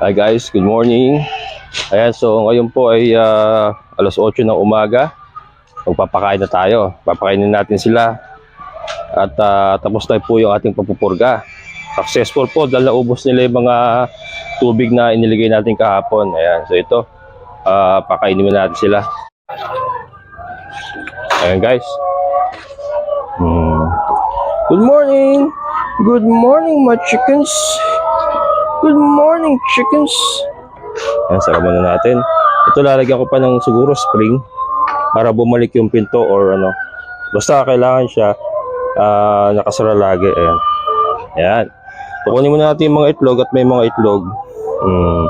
Hi guys, good morning. Ayan, so ngayon po ay ah, alas 8 ng umaga. Magpapakain na tayo. Papakainin natin sila. At ah, tapos na po yung ating pagpupurga. Successful po dahil naubos nila yung mga tubig na iniligay natin kahapon. Ayan, so ito. ah pakainin mo natin sila. Ayan guys. Hmm. Good morning! Good morning my chickens! Good morning, chickens! Yan, sarap muna natin. Ito lalagyan ko pa ng siguro spring para bumalik yung pinto or ano. Basta kailangan siya ah, nakasara lagi. Ayan. Ayan. Kukunin muna natin yung mga itlog at may mga itlog. Hmm.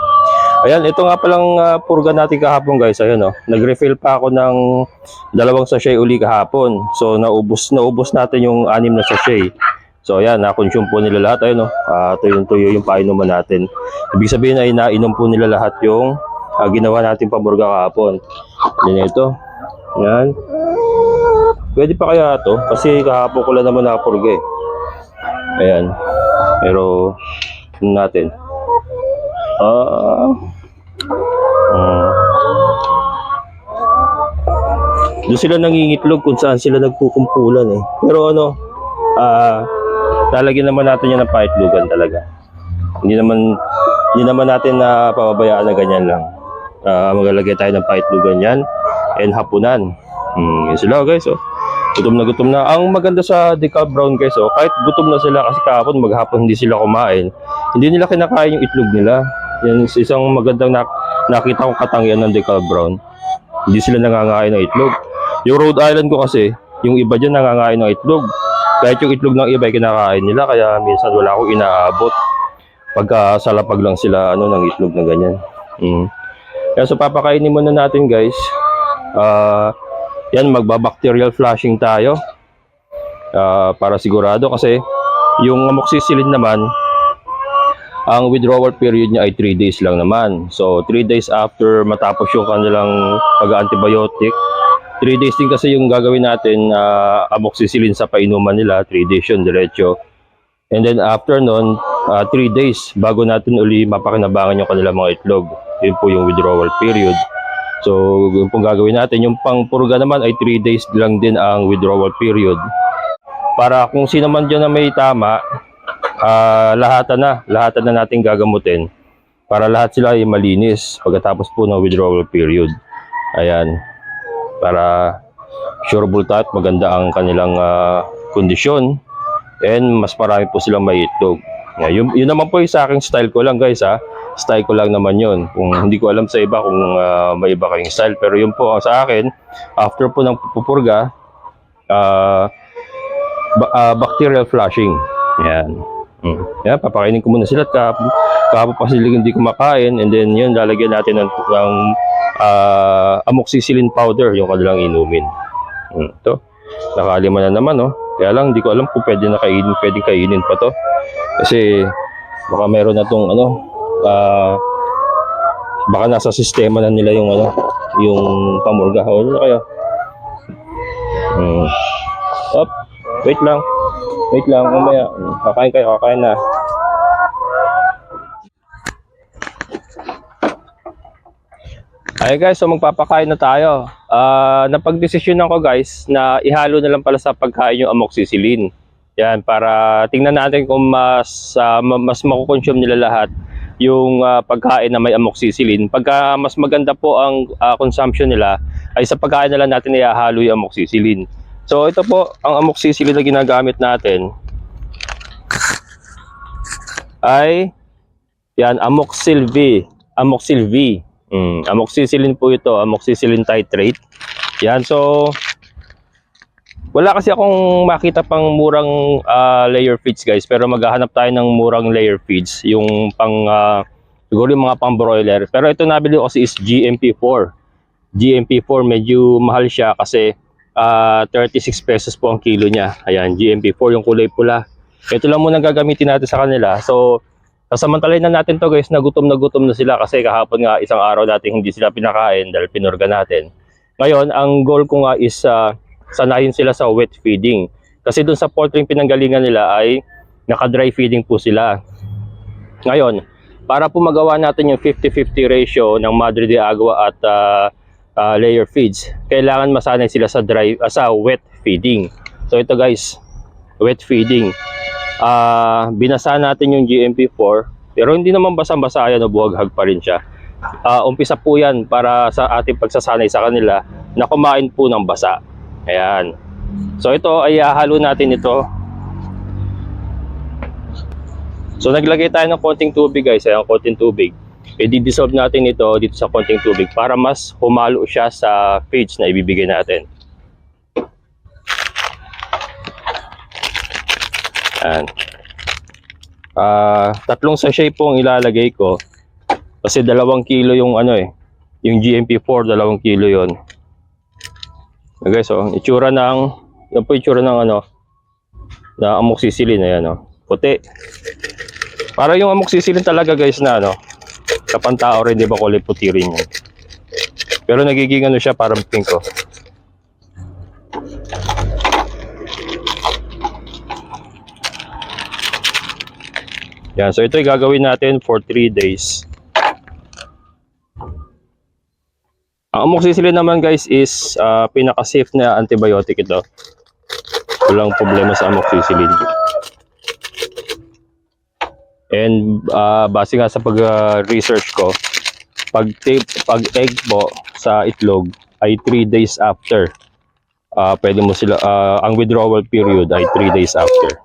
Ayan, ito nga palang ah, purga natin kahapon guys. Ayan oh. Nag-refill pa ako ng dalawang sachet uli kahapon. So naubos naubos natin yung anim na sachet. So ayan, na-consume po nila lahat. Ayun, no? Ah, tuyong-tuyo yung painuman natin. Ibig sabihin ay nainom po nila lahat yung ah, ginawa natin pamburga kahapon. Yan ito. Yan. Pwede pa kaya to? Kasi kahapon ko lang naman nakapurga eh. Ayan. Pero, ano natin. Ah. ah. Doon sila nangingitlog kung saan sila nagkukumpulan eh. Pero ano, ah, lalagyan naman natin yan ng paitlugan talaga. Hindi naman hindi naman natin na pababayaan na ganyan lang. Ah, maglalagay tayo ng paitlugan yan and hapunan. Hmm, yun sila guys oh. Gutom na gutom na. Ang maganda sa decal brown guys oh, kahit gutom na sila kasi kahapon maghapon hindi sila kumain, hindi nila kinakain yung itlog nila. Yan is isang magandang nak nakita kong katangian ng decal brown. Hindi sila nangangain ng itlog. Yung Rhode Island ko kasi, yung iba dyan nangangain ng itlog. Kahit yung itlog ng iba ay kinakain nila, kaya minsan wala akong inaabot. Pagka salapag lang sila ano, ng itlog na ganyan. Mm. Kaya so papakainin muna natin guys. Ah, yan, magbabacterial flushing tayo. Ah, para sigurado kasi yung amoxicillin naman, ang withdrawal period niya ay 3 days lang naman. So, 3 days after matapos yung kanilang pag-antibiotic, 3 days din kasi yung gagawin natin na amoxicillin sa painuman nila, 3 days yun, diretso. And then after nun, 3 days bago natin uli mapakinabangan yung kanilang mga itlog. Yun po yung withdrawal period. So, yun pong gagawin natin. Yung pangpurga naman ay 3 days lang din ang withdrawal period. Para kung sino man dyan na may tama, ah lahatan na, lahatan na natin gagamutin para lahat sila ay malinis pagkatapos po ng withdrawal period. Ayan. Para sureable tayo at maganda ang kanilang ah, kondisyon and mas marami po silang may itlog. Yun, yun naman po yung sa aking style ko lang guys ha. Style ko lang naman yun. Kung hindi ko alam sa iba kung ah, may iba kayong style. Pero yun po sa akin, after po ng pupurga, ah ba- ah, bacterial flushing. Yan. Mm. Yan, papakainin ko muna sila kahapon, kahapon pa sila hindi kumakain and then yun, lalagyan natin ng, ng ah, amoxicillin powder yung kanilang inumin. Mm. Ito, nakalima na naman, no? Kaya lang, hindi ko alam kung pwede na kainin, pwede kainin pa to. Kasi, baka meron na tong, ano, ah, baka nasa sistema na nila yung, ano, yung pamurga. O, ano kaya? Mm. Up, wait lang. Wait lang, mamaya. Kakain kayo, kakain na. Ay guys, so magpapakain na tayo. Ah, napagdesisyonan ko guys na ihalo na lang pala sa pagkain yung amoxicillin. Yan, para tingnan natin kung mas ma- mas makukonsume nila lahat yung ah, pagkain na may amoxicillin. Pagka mas maganda po ang ah, consumption nila, ay sa pagkain na lang natin ihahalo yung amoxicillin. So ito po, ang amoxicillin na ginagamit natin ay yan, amoxil V. Amoxil V. Mm, amoxicillin po ito, amoxicillin titrate. Yan, so wala kasi akong makita pang murang ah, layer feeds guys, pero maghahanap tayo ng murang layer feeds, yung pang ah, siguro yung mga pang broiler. Pero ito nabili ko kasi is GMP4. GMP4 medyo mahal siya kasi ah, 36 pesos po ang kilo niya. Ayan, GMP4 yung kulay pula. Ito lang muna gagamitin natin sa kanila. So, sasamantalayin na natin to guys na gutom na gutom na sila kasi kahapon nga isang araw natin hindi sila pinakain dahil pinurga natin. Ngayon, ang goal ko nga is ah, sanayin sila sa wet feeding. Kasi dun sa poultry pinanggalingan nila ay naka-dry feeding po sila. Ngayon, para po magawa natin yung 50-50 ratio ng Madre de Agua at ah, ah, layer feeds, kailangan masanay sila sa dry ah, sa wet feeding. So ito guys, wet feeding. Ah, binasa natin yung GMP4, pero hindi naman basang-basa yan o buwaghag pa rin siya. Ah, umpisa po yan para sa ating pagsasanay sa kanila na kumain po ng basa. Ayan. So ito ay hahalo natin ito. So naglagay tayo ng konting tubig guys, ayan konting tubig. I-dissolve natin ito dito sa konting tubig para mas humalo siya sa feeds na ibibigay natin. Ayan. Ah, tatlong sachet po ang ilalagay ko kasi dalawang kilo yung ano eh, yung GMP4, dalawang kilo yon. Okay, so itsura ng, yan po itsura ng ano, na amoxicillin, ayan o, puti. Para yung amoxicillin talaga guys na ano, kapantao rin, di ba kulay puti rin yan. Pero nagiging ano siya, parang pink oh. Yan, so ito yung gagawin natin for 3 days. Ang amoxicillin naman guys is ah, pinaka-safe na antibiotic ito. Walang problema sa amoxicillin. And ah, base nga sa pag-research ko, pag pag egg po sa itlog ay 3 days after. Ah, pwede mo sila ah, ang withdrawal period ay 3 days after.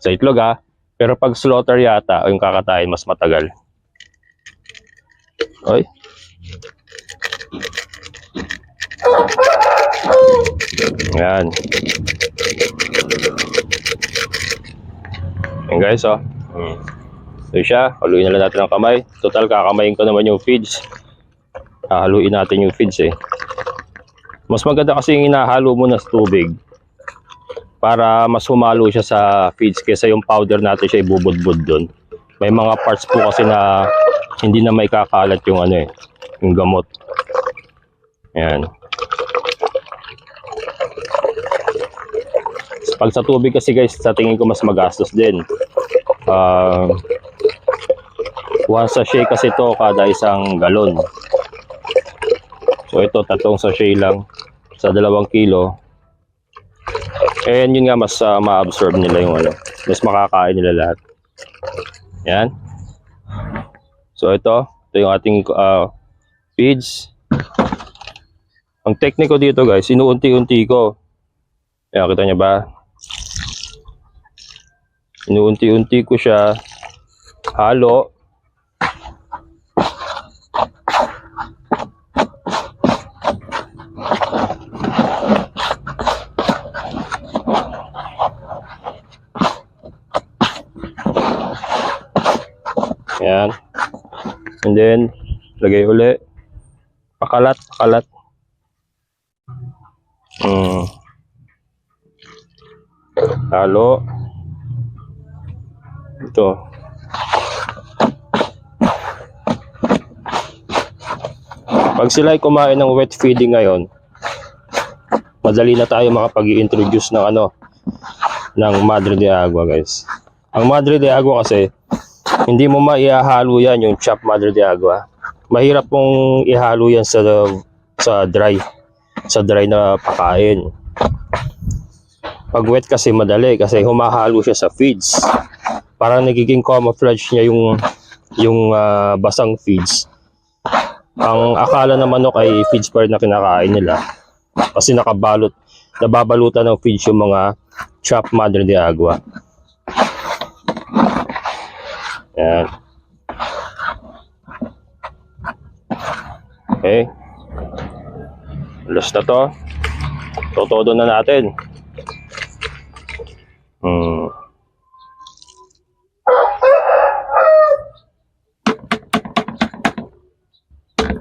Sa itlog ah, pero pag slaughter yata, yung kakatayin mas matagal. Oy. Yan. Yan guys, oh. Hmm. So siya, haluin na lang natin ang kamay. Total, kakamayin ko naman yung feeds. Hahaluin natin yung feeds eh. Mas maganda kasi yung inahalo mo na tubig para mas humalo siya sa feeds kaysa yung powder natin siya ibubudbud doon. May mga parts po kasi na hindi na may kakalat yung ano eh, yung gamot. Yan. Pag sa tubig kasi guys, sa tingin ko mas magastos din. Ah, one sachet kasi to kada isang galon. So ito, tatlong sachet lang sa dalawang kilo. And yun nga, mas ah, ma-absorb nila yung ano. Mas makakain nila lahat. Yan. So ito, ito yung ating ah, feeds. Ang tekniko dito guys, inuunti-unti ko. Kaya kita niya ba? Inuunti-unti ko siya. Halo. Yan. And then, lagay uli. Pakalat, pakalat. Mm. Halo. Ito. Pag sila ay kumain ng wet feeding ngayon, madali na tayo makapag introduce ng ano, ng Madre de Agua, guys. Ang Madre de Agua kasi, hindi mo maihahalo yan yung chop Madre de Agua. Mahirap pong ihalo yan sa sa dry sa dry na pakain. Pag wet kasi madali kasi humahalo siya sa feeds. Parang nagiging camouflage niya yung yung ah, basang feeds. Ang akala ng manok ay feeds pa rin na kinakain nila. Kasi nakabalot, nababalutan ng feeds yung mga chop Madre de Agua. Yan. Okay. Last na to. Totodo na natin. Hmm.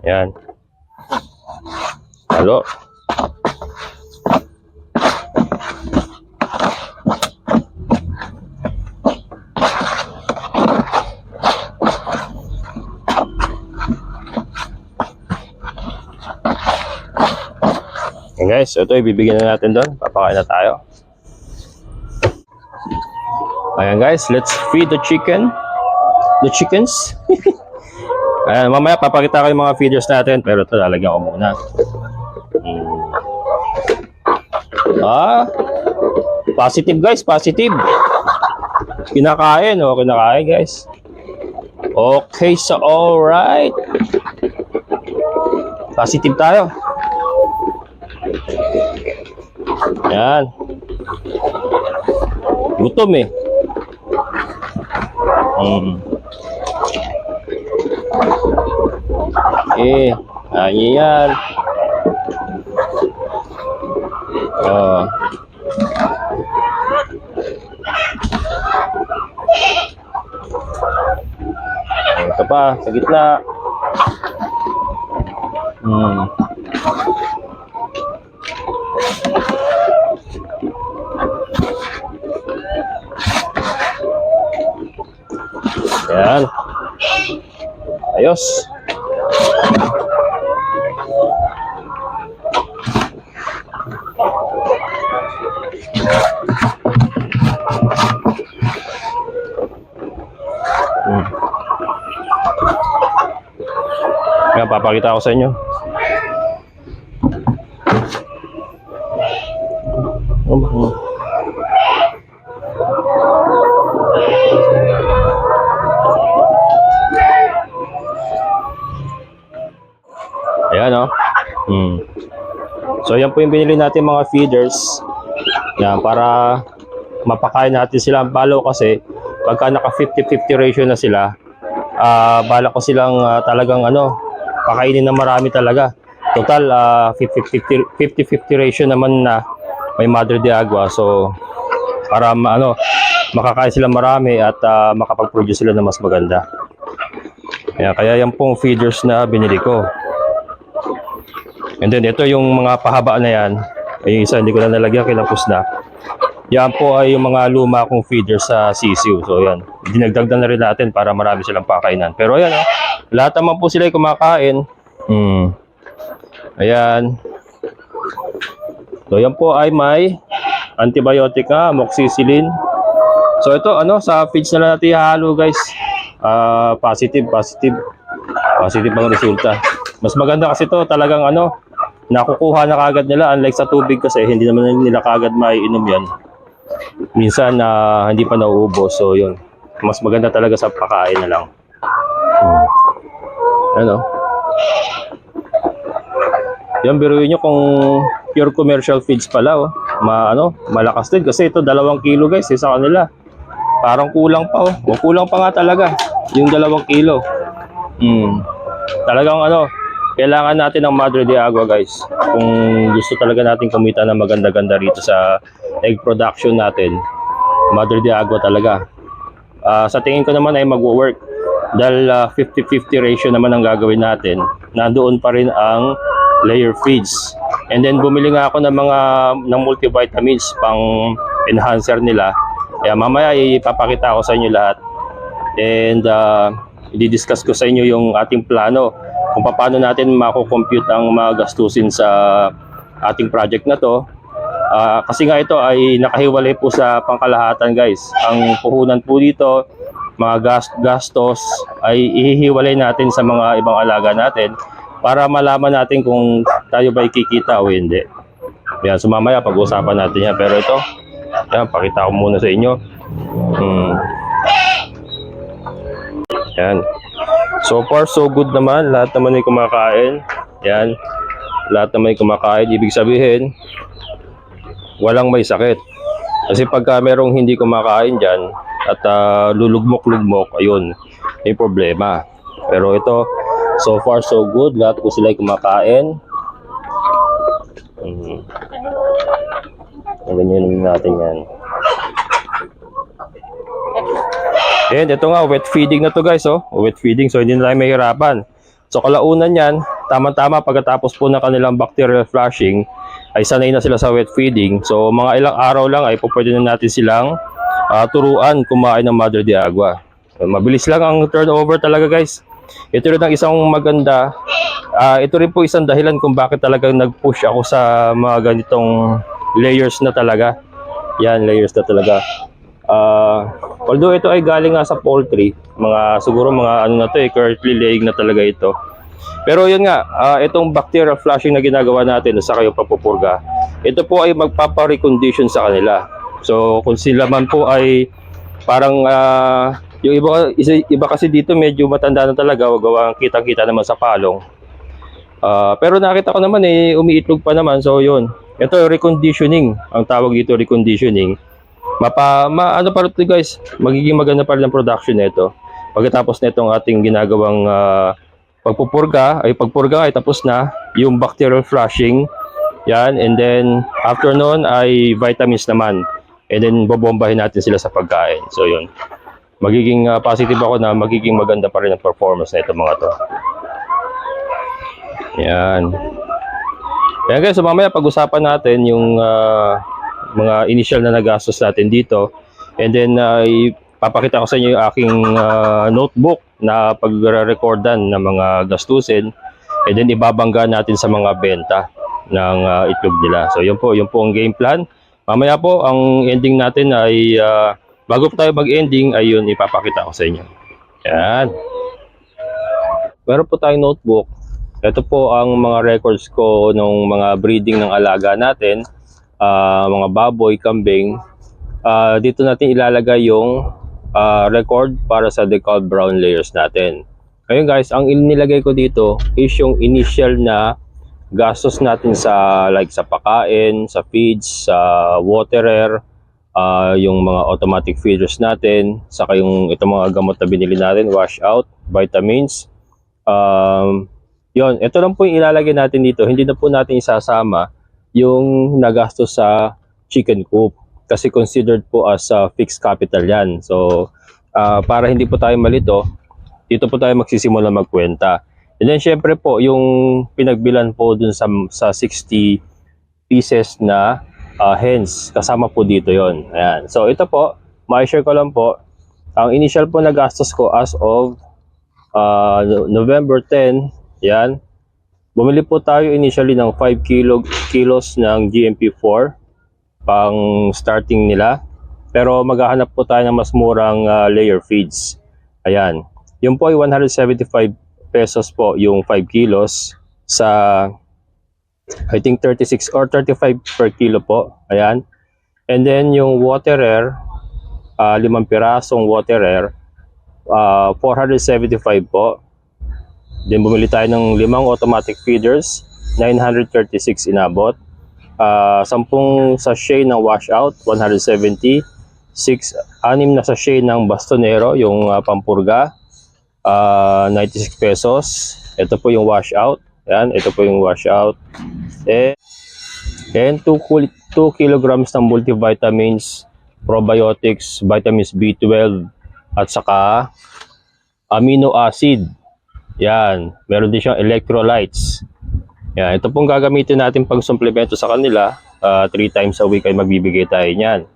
Yan. Halo. Okay guys, ito ibibigyan na natin doon. Papakain na tayo. Ayan guys, let's feed the chicken. the chickens. Ayan, mamaya papakita ko yung mga feeders natin, pero ito lalagyan ko muna. Hmm. Ah, positive guys, positive. Kinakain, oh, kinakain guys. Okay, so alright. Positive tayo. Yan. Gutom eh. Mm. Eh, ayan yan. Oh. Ito pa, sa gitna. Hmm. Yan. Ayos. Hmm. Kaya papakita ko sa inyo. So yan po yung binili natin mga feeders. Yan, para mapakain natin sila. Balo kasi, pagka naka 50-50 ratio na sila, ah bala ko silang ah, talagang ano, pakainin na marami talaga. Total, ah, 50-50 50-50 ratio naman na may Madre de Agua. So, para ano, makakain sila marami at ah, makapag-produce sila na mas maganda. Kaya, kaya yan pong feeders na binili ko. And then ito yung mga pahaba na yan. Ay, isa hindi ko na nalagyan, kinapos na. Yan po ay yung mga luma kong feeder sa sisiu. So yan, dinagdagdan na rin natin para marami silang pakainan. Pero ayan oh, lahat naman po sila ay kumakain. Hmm. Ayan. So yan po ay may antibiotic nga, amoxicillin. So ito ano, sa feeds na natin ihalo guys. Ah, positive, positive. Positive ang resulta. Mas maganda kasi to talagang ano, nakukuha na kagad nila unlike sa tubig kasi hindi naman nila kagad maiinom yan. Minsan na hindi pa nauubos so yun. Mas maganda talaga sa pakain na lang. Hmm. Ano? Yan biruin nyo kung pure commercial feeds pala oh. Ma, ano, malakas din kasi ito dalawang kilo guys eh, sa kanila. Parang kulang pa oh. O, kulang pa nga talaga yung dalawang kilo. Hmm. Talagang ano, kailangan natin ng Madre de Agua guys. Kung gusto talaga natin kumita ng maganda-ganda rito sa egg production natin, Madre de Agua talaga. Ah, sa tingin ko naman ay magwo-work dahil ah, 50-50 ratio naman ang gagawin natin. Nandoon pa rin ang layer feeds. And then bumili nga ako ng mga ng multivitamins pang enhancer nila. Kaya mamaya ipapakita ko sa inyo lahat. And uh, i-discuss ko sa inyo yung ating plano kung paano natin mako-compute ang mga gastusin sa ating project na to. Ah, kasi nga ito ay nakahiwalay po sa pangkalahatan guys. Ang puhunan po dito, mga gas- gastos ay ihihiwalay natin sa mga ibang alaga natin para malaman natin kung tayo ba kikita o hindi. Yan, so mamaya pag-usapan natin yan. Pero ito, yan, pakita ko muna sa inyo. Hmm. Yan. So far, so good naman. Lahat naman ay kumakain. Yan. Lahat naman ay kumakain. Ibig sabihin, walang may sakit. Kasi pagka merong hindi kumakain dyan at ah, lulugmok-lugmok, ayun, may problema. Pero ito, so far so good. Lahat po sila ay kumakain. Hmm. Ganyan natin yan. And ito nga, wet feeding na to guys, oh. Wet feeding, so hindi na tayo mahirapan. So kalaunan yan, tama-tama pagkatapos po ng kanilang bacterial flushing, ay sanay na sila sa wet feeding. So mga ilang araw lang ay pwede na natin silang ah, turuan kumain ng Madre de Agua. Mabilis lang ang turnover talaga guys. Ito rin ang isang maganda. ah, ito rin po isang dahilan kung bakit talagang nag-push ako sa mga ganitong layers na talaga. Yan, layers na talaga. Ah, Although ito ay galing nga sa poultry, mga siguro mga ano na to eh, currently laying na talaga ito. Pero yun nga, ah, itong bacterial flushing na ginagawa natin sa kayo papupurga, ito po ay magpapa-recondition sa kanila. So kung sila man po ay parang ah, yung iba, isa- iba kasi dito medyo matanda na talaga, gawa kitang-kita naman sa palong. Ah, pero nakita ko naman eh, umiitlog pa naman. So yun, ito reconditioning. Ang tawag dito reconditioning. Mapa, ma, ano pa rin guys, magiging maganda pa rin ang production nito. Pagkatapos na itong ating ginagawang ah, pagpupurga, ay pagpurga ay tapos na, yung bacterial flushing, yan, and then after nun ay vitamins naman. And then bobombahin natin sila sa pagkain. So yun, magiging ah, positive ako na magiging maganda pa rin ang performance na mga to. Yan. Kaya guys, so mamaya pag-usapan natin yung ah, mga initial na nagastos natin dito. And then uh, ipapakita ko sa inyo yung aking ah, notebook na pagre-recordan ng mga gastusin. And then ibabangga natin sa mga benta ng ah, itlog nila. So yun po, yun po ang game plan. Mamaya po, ang ending natin ay ah, bago po tayo mag-ending, ay yun ipapakita ko sa inyo. Yan. Meron po tayong notebook. Ito po ang mga records ko ng mga breeding ng alaga natin, ah, mga baboy, kambing. Ah, dito natin ilalagay yung ah, record para sa decal brown layers natin. Ngayon guys, ang inilagay ko dito is yung initial na gastos natin sa like sa pakain, sa feeds, sa waterer, ah, yung mga automatic feeders natin, saka yung itong mga gamot na binili natin, wash out, vitamins, um, yon, ito lang po yung ilalagay natin dito. Hindi na po natin isasama yung nagastos sa chicken coop kasi considered po as a fixed capital yan. So, ah, para hindi po tayo malito, dito po tayo magsisimula magkwenta. And then, syempre po, yung pinagbilan po dun sa, sa 60 pieces na ah, hens, kasama po dito yon. Ayan. So, ito po, ma-share ko lang po, ang initial po na gastos ko as of No- November 10, yan. Bumili po tayo initially ng 5 kilo, kilos ng GMP4 pang starting nila. Pero maghahanap po tayo ng mas murang ah, layer feeds. Ayan. Yung po ay 175 pesos po yung 5 kilos sa I think 36 or 35 per kilo po. Ayan. And then yung water air, ah, limang pirasong water air, ah, 475 po. Then bumili tayo ng limang automatic feeders, 936 inabot. Ah, sampung sachet ng washout, 170. Six, anim na sachet ng bastonero, yung ah, pampurga, ah, 96 pesos. Ito po yung washout. Yan, ito po yung washout. And, and 2, 2 kilograms ng multivitamins, probiotics, vitamins B12, at saka amino acid. Yan. Meron din siyang electrolytes. Yan. Ito pong gagamitin natin pang suplemento sa kanila. 3 times a week ay magbibigay tayo niyan.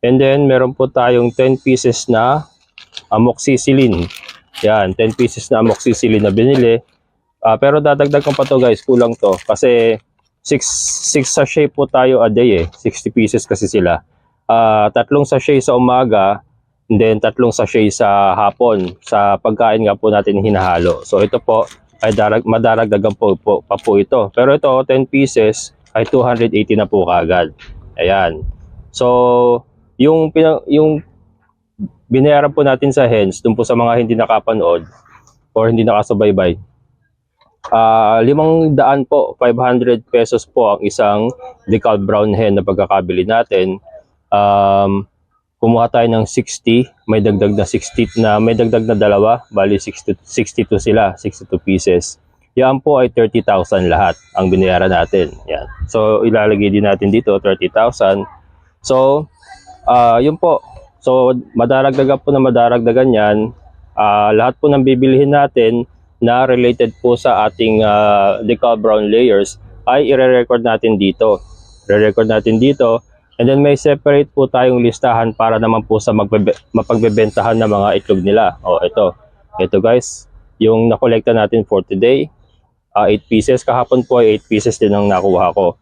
And then, meron po tayong 10 pieces na amoxicillin. Yan. 10 pieces na amoxicillin na binili. Ah, pero dadagdag ko pa to guys. Kulang to. Kasi 6 6 sachet po tayo a day eh. 60 pieces kasi sila. Ah, tatlong sachet sa umaga, and then tatlong sachet sa hapon sa pagkain nga po natin hinahalo. So ito po ay darag, madaragdagan po, po, pa po ito. Pero ito 10 pieces ay 280 na po kagad. Ayan. So yung yung binayaran po natin sa hens dun po sa mga hindi nakapanood or hindi nakasubaybay. Ah, limang daan po, 500 pesos po ang isang decal brown hen na pagkakabili natin. Um, kumuha tayo ng 60, may dagdag na 60 na may dagdag na dalawa, bali 60, 62 sila, 62 pieces. Yan po ay 30,000 lahat ang binayaran natin. Yan. So ilalagay din natin dito 30,000. So ah yun po. So madaragdagan po na madaragdagan yan. Ah, lahat po ng bibilihin natin na related po sa ating ah, decal brown layers ay ire-record natin dito. Re-record natin dito And then may separate po tayong listahan para naman po sa mapagbebentahan ng mga itlog nila. O ito. Ito guys, yung nakolekta natin for today. 8 pieces. Kahapon po ay 8 pieces din ang nakuha ko.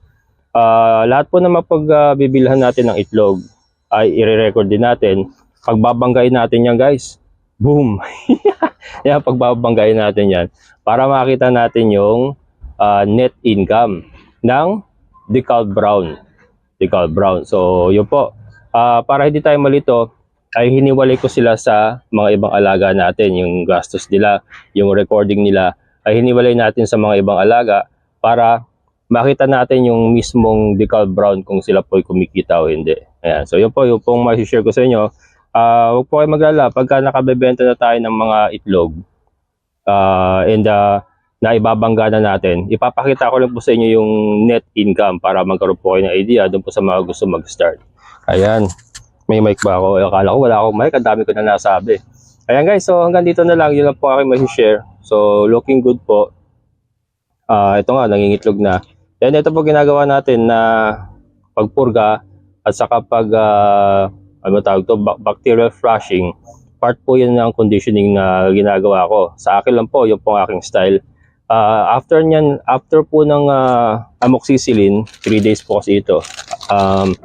Ah, lahat po na mapagbibilhan natin ng itlog ay i-record din natin. pagbabanggain natin yan guys. Boom! yan, pagbabanggain natin yan. Para makita natin yung ah, net income ng decal brown. Decal brown. So, yun po. Ah, para hindi tayo malito, ay hiniwalay ko sila sa mga ibang alaga natin. Yung gastos nila, yung recording nila, ay hiniwalay natin sa mga ibang alaga para makita natin yung mismong decal brown kung sila po ay kumikita o hindi. Ayan. So, yun po, yung pong share ko sa inyo. Ah, huwag po kayo maglala. Pagka nakabebenta na tayo ng mga itlog, ah, and ah, na ibabangga na natin, ipapakita ko lang po sa inyo yung net income para magkaroon po kayo ng idea doon po sa mga gusto mag-start. Ayan. May mic ba ako? Akala ko wala akong mic. Ang dami ko na nasabi. Ayan guys, so hanggang dito na lang. Yun lang po aking share So, looking good po. Ah, ito nga, nangingitlog na. Then, ito po ginagawa natin na pagpurga at saka pag, ah, ano tawag to, Ba- bacterial flushing. Part po yun ng conditioning na ginagawa ko. Sa akin lang po, yun po ang aking style. Ah, after nyan, after po ng ah, amoxicillin, 3 days po kasi ito, um,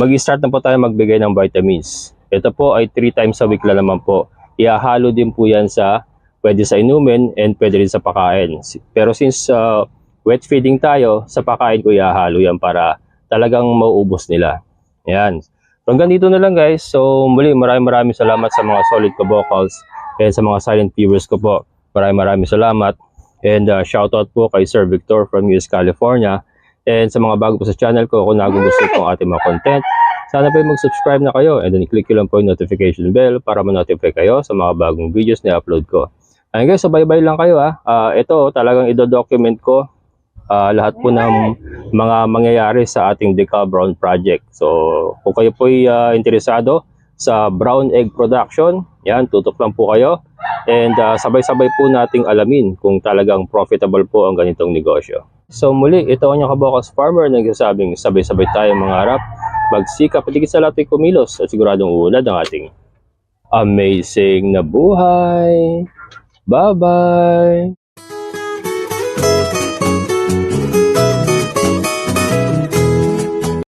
mag-start na po tayo magbigay ng vitamins. Ito po ay 3 times a week lang naman po. Ihahalo din po yan sa, pwede sa inumin and pwede rin sa pakain. Pero since ah, wet feeding tayo, sa pakain ko ihahalo yan para talagang mauubos nila. Yan. So hanggang dito na lang guys. So muli maraming maraming salamat sa mga solid ko vocals and sa mga silent viewers ko po. Maraming maraming salamat. And uh, shoutout po kay Sir Victor from US California. And sa mga bago po sa channel ko, kung nagugustuhan po ang ating mga content, sana po mag-subscribe na kayo and then click nyo lang po yung notification bell para ma-notify kayo sa mga bagong videos na upload ko. Ayun guys, so bye-bye lang kayo ah. Ah, ito talagang ido-document ko ah, lahat po ng mga mangyayari sa ating Decal Brown project. So, kung kayo po ay ah, interesado sa brown egg production, yan, tutok lang po kayo. And ah, sabay-sabay po nating alamin kung talagang profitable po ang ganitong negosyo. So muli, ito ang inyong kabokas farmer na nagsasabing sabay-sabay tayo mangarap, magsikap at higit sa lahat kumilos at siguradong uunad ang ating amazing na buhay. Bye-bye!